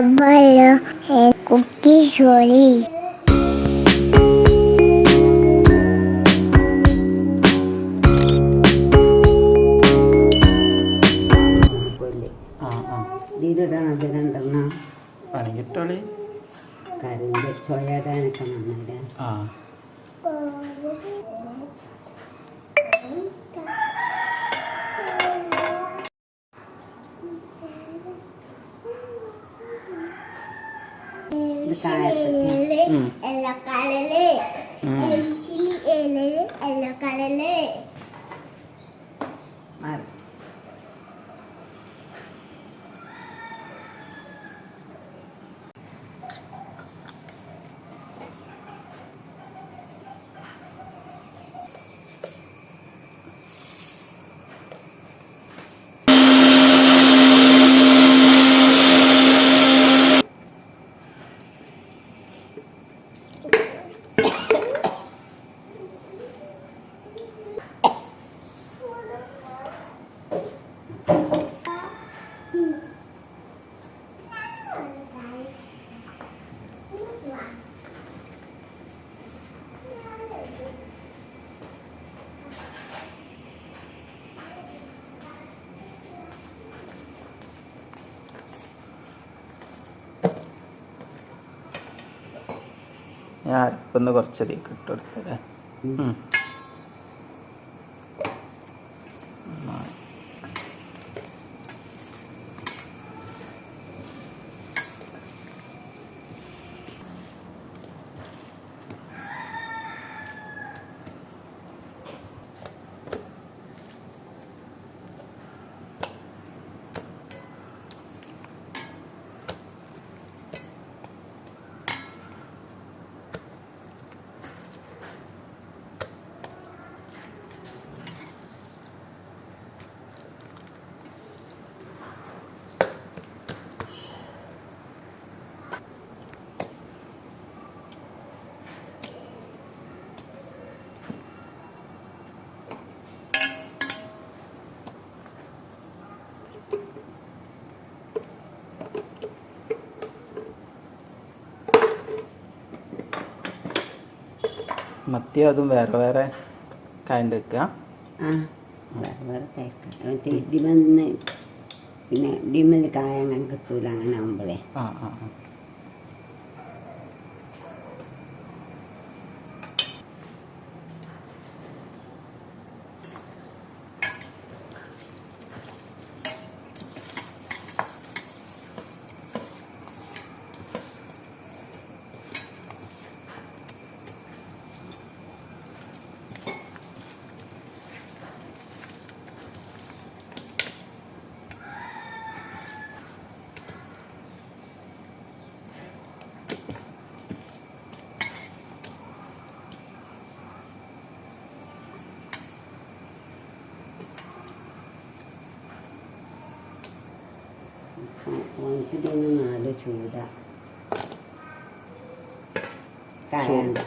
Abalo and cookie sorry. ആ ആ. ഇതിലിടണം അത് രണ്ടെണ്ണം. പണിക്കിട്ടോളി കറിന്റെ ചോയാടാനൊക്കെ നന്നില്ല ആ. ഇത് കായത്തൊക്കെ ഉം. Ella ഞാൻ അരപ്പൊന്ന് കുറച്ചധികം ഇട്ട് കൊടുത്തല്ലേ മത്തി അതും വേറെ വേറെ കായണ്ട് വെക്കുക വേറെ വേറെ തേക്കാം. പിന്നെ ഡിമ്മിൽ കായ അങ്ങനെ കിട്ടൂല അങ്ങനെ ആകുമ്പോഴേ ആ ആ.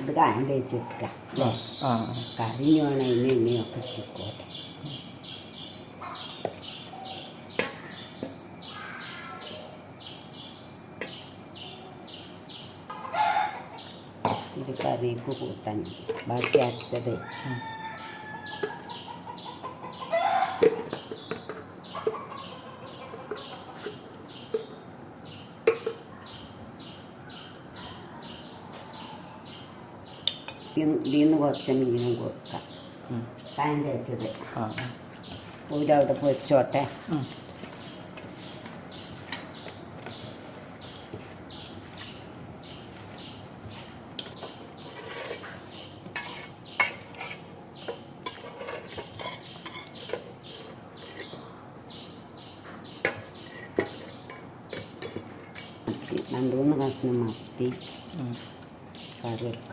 ഇത് കായം ആ. കറി വേണം ഇനി എണ്ണയൊക്കെ ഇട്ടിക്കോട്ടെ. ഇത് കറിക്ക് കൂട്ടാൻ. ബാക്കി അരച്ചത്. ഇതിന്ന് കുറച്ച് മീനും കൊടുക്കാം. പാൻ ആ ഊരവിടെ പൊരിച്ചോട്ടെ. രണ്ട് മൂന്ന് കഷ്ണം മത്തി. കറി വെക്കാം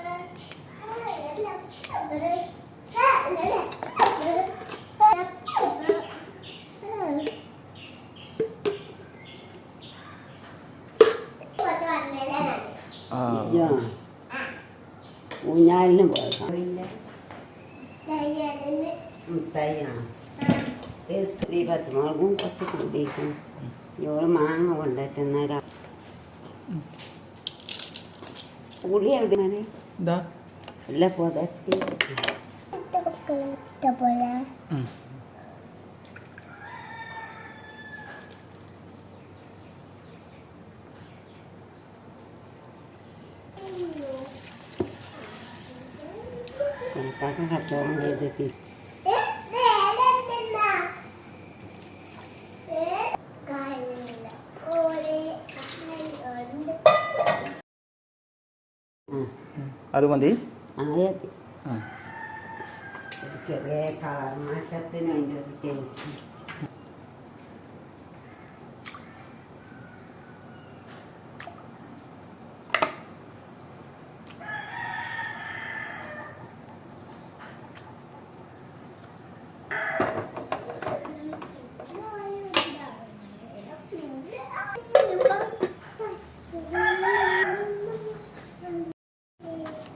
ഊഞ്ഞാലിന് പോയതാണ് മുട്ടായിയാണ് സ്ത്രീ പച്ചമുളകും കുറച്ച് കൂടിയിരിക്കും ഇവൾ മാങ്ങ കൊണ്ടിട്ടുന്നേരം പുളി എവിടെയാണ് അല്ല പുതത്തി പോലെ ഉം. കണക്കാക്ക കച്ചവടം ചെയ്തിട്ട്. അത് മതി. ചെറിയ കളർ മാറ്റത്തിന് അതിന്റെ ഒരു ടേസ്റ്റ്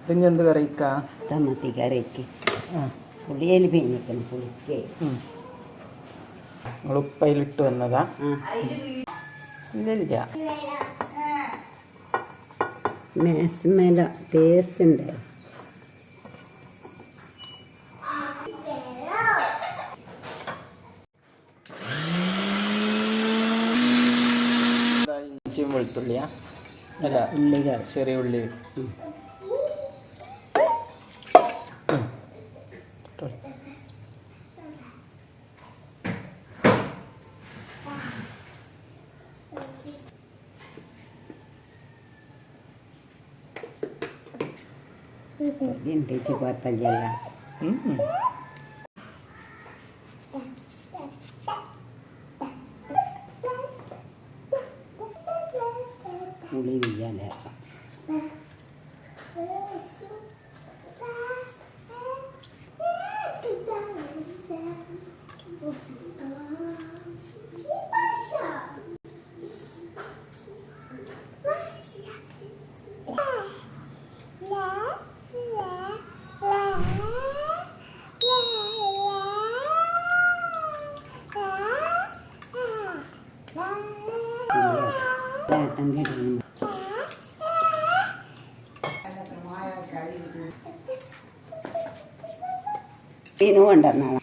ഇതിന് എന്ത് കറിക്കാ? ചമ്മത്തി കറിക്ക്. ആ. പുളിയിൽ പിഞ്ഞിക്കണം പുളിക്ക്. നിങ്ങൾ ഉപ്പയിലിട്ട് വന്നതാ? ഇല്ലില്ല. മേസ്മേല ടേസ്റ്റ് ഉണ്ട്. വെളുത്തുള്ളിയാ? അല്ല ഉള്ളി ചെറിയ ഉള്ളി. Bien, 24 ya. Mm. ഇടുന്നു. മീനും കൊണ്ടുവന്നാളാ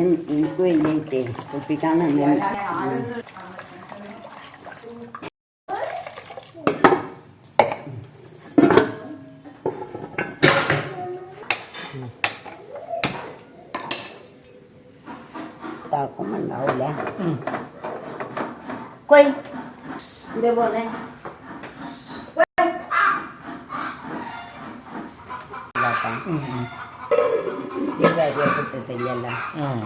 എനിക്ക് വലിയിട്ടേ കുപ്പിക്കാൻ തന്നെ ഇതേ പോലെ ഉം, ഉം. ഈ കാര്യമൊക്കെ ഇട്ടിട്ടില്ലല്ലോ. ഉം.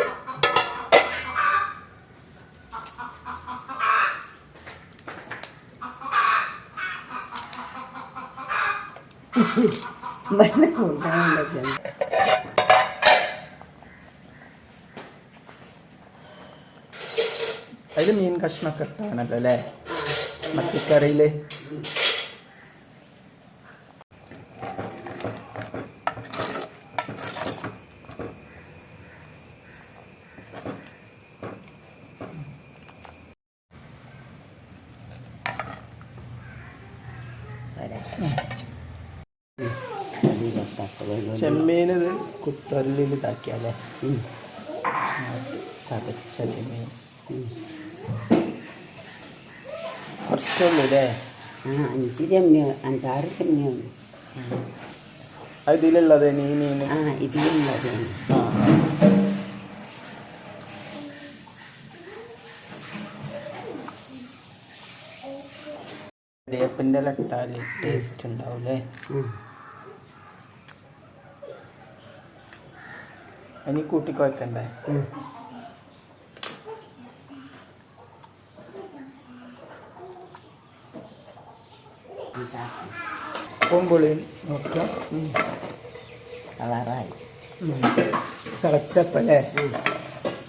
വെള്ളം കൂട്ടാൻ പറ്റുന്നു അതിൽ മീൻ കഷ്ണമൊക്കെ ഇട്ടാണല്ലോ അല്ലേ? മത്തിക്കറിയിൽ ചെമ്മീനത് കുത്തല്ലിൽ ഇതാക്കിയാലേ. ചതച്ച ചെമ്മീൻ. കുറച്ചുള്ളൂ അല്ലേ ആ അഞ്ച് ചെമ്മി അഞ്ചാറ് അത് ഇതിലുള്ളത് ആ ഇതിലുള്ളത് ആ. വേപ്പിന്റെ ഇട്ടാൽ ടേസ്റ്റ് ഉണ്ടാവൂലേ അതിന് കൂട്ടി ഇതാക്കാം ഉപ്പും പുളിയും നോക്കുക കളറായി. തിളച്ചപ്പല്ലേ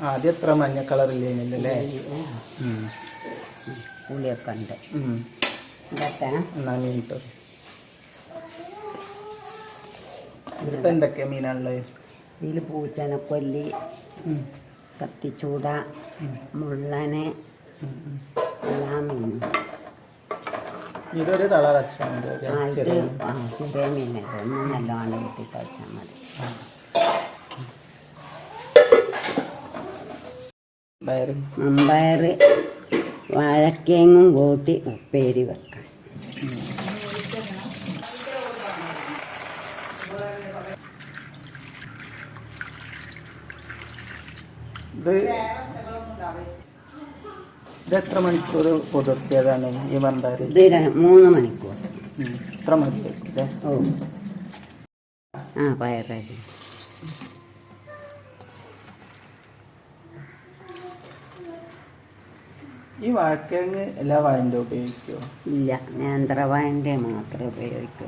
ആദ്യം എത്ര മഞ്ഞ കളറില്ലേ പുളിയൊക്കെ ഉണ്ട്. എന്നാ മീൻ കിട്ടും ഇതിലിപ്പോ എന്തൊക്കെയാ മീനാണുള്ളത്? ഇതിൽ പൂച്ചനക്കൊല്ലി കത്തിച്ചൂട മുള്ളനെ എല്ലാം മീനും. ഇതൊരു തള ഇത് ചെറിയ മീനല്ലേ. ഒന്ന് നല്ലോണം കൂട്ടി കഴിച്ചാൽ മതി. മമ്പയർ വാഴക്കേങ്ങും കൂട്ടി ഉപ്പേരി വെക്കാം. ഇത് ഇത് എത്ര മണിക്കൂർ പുതിർത്തിയതാണ് ഈ മന്ദാർ ഇത് ര- മൂന്ന് മണിക്കൂർ. ഓ. ആ പയറായി ഈ വാഴക്കിഴങ്ങ് എല്ലാ വാഴന്റെ ഉപയോഗിക്കുമോ ഇല്ല നേന്ത്ര വാഴന്റെ മാത്രമേ ഉപയോഗിക്കൂ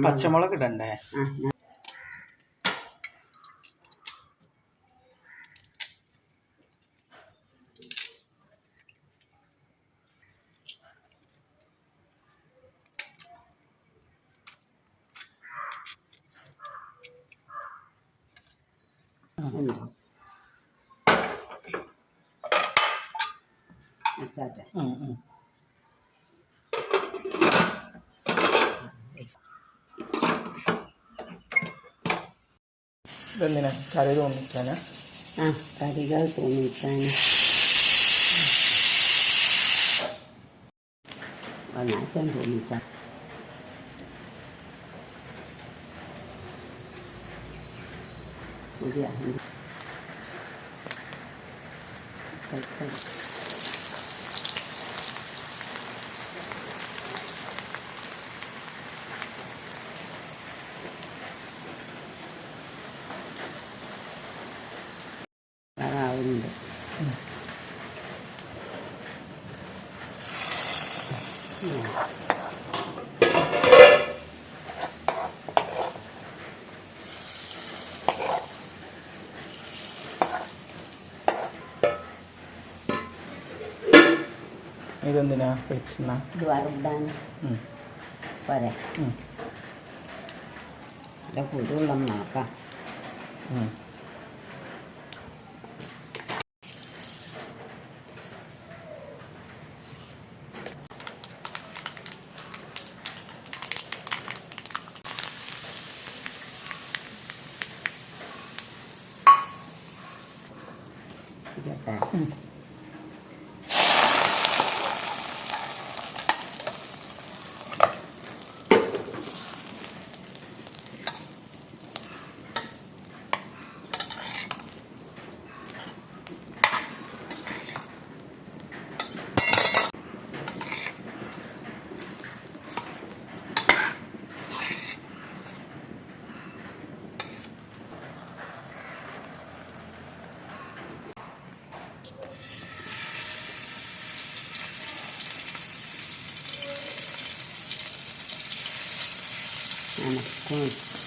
പച്ചമുളക് ഇടണ്ടേ? ഞാൻ- ഉം. വെച്ചാട്ടെ. ഉം, ഉം. ഇതെന്തിനാ കറി തോന്നിക്കാനാ ആ കറികൾ തോന്നിക്കാൻ ഒന്നാക്കാൻ തോന്നിച്ച പുതിയ Hmm. ಇದೊಂದು ಫಿಕ್ಸ್ನ ದ್ವಾರದ್ದಾನ ಹ್ಞೂ ಪರೆ ಹ್ಞೂ ಕೂತು ನಮ್ಮ ಅಕ್ಕ ಹ್ಞೂ 啊。嗯。